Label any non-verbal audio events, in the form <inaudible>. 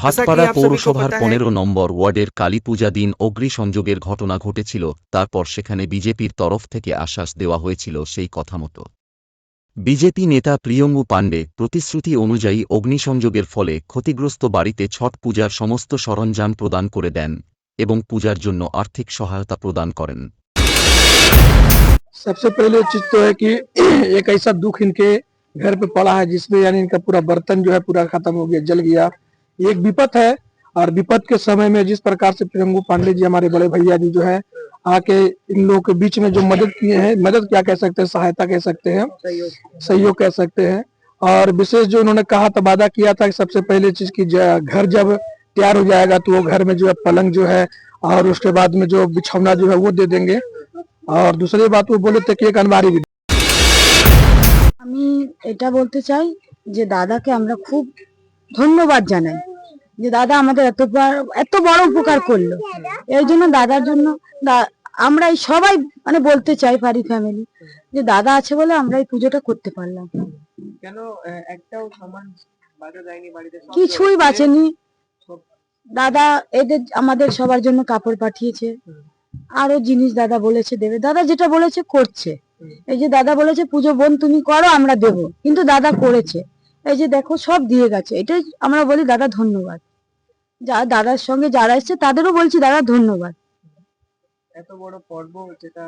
ভাসপাড়া आप सभी को পৌরসভার पता है- পনেরো নম্বর ওয়ার্ডের কালীপূজা দিন অগ্নিসংযোগের ঘটনা ঘটেছিল তারপর সেখানে বিজেপির তরফ থেকে আশ্বাস দেওয়া হয়েছিল সেই কথা মতো বিজেপি নেতা প্রিয়ঙ্গু পাণ্ডে প্রতিশ্রুতি অনুযায়ী অগ্নিসংযোগের ফলে ক্ষতিগ্রস্ত বাড়িতে ছট পূজার সমস্ত সরঞ্জাম প্রদান করে দেন এবং পূজার জন্য আর্থিক সহায়তা প্রদান করেন सबसे पहले चीज तो है कि <clears throat> एक ऐसा दुख इनके घर पे पड़ा है जिसमें यानी इनका पूरा बर्तन जो है पूरा खत्म हो गया जल गया ये एक विपत है और विपत के समय में जिस प्रकार से प्रियंगु पांडे जी हमारे बड़े भैया जी जो है आके इन लोगों के बीच में जो मदद किए हैं मदद क्या कह सकते हैं सहायता कह सकते हैं सहयोग कह सकते हैं और विशेष जो उन्होंने कहा था वादा किया था कि सबसे पहले चीज की ज- घर जब तैयार हो जाएगा तो वो घर में जो है पलंग जो है और उसके बाद में जो बिछौना जो है वो दे देंगे और दूसरी बात वो बोले थे कि एक अलमारी भी আমি এটা বলতে চাই যে দাদাকে আমরা খুব ধন্যবাদ জানাই যে দাদা আমাদের এত এত বড় উপকার করল। এই জন্য দাদার জন্য আমরা এই সবাই মানে বলতে চাই পারি ফ্যামিলি যে দাদা আছে বলে আমরা এই পুজোটা করতে পারলাম। কেন একটাও সামান কিছুই বাঁচেনি। দাদা এদের আমাদের সবার জন্য কাপড় পাঠিয়েছে। আরও জিনিস দাদা বলেছে দেবে। দাদা যেটা বলেছে করছে। এই যে দাদা বলেছে পুজো বোন তুমি করো আমরা দেব। কিন্তু দাদা করেছে। এই যে দেখো সব দিয়ে গেছে। এটাই আমরা বলি দাদা ধন্যবাদ। যা দাদার সঙ্গে যারা এসছে তাদেরও বলছি দাদা ধন্যবাদ। এত বড় পর্ব যেটা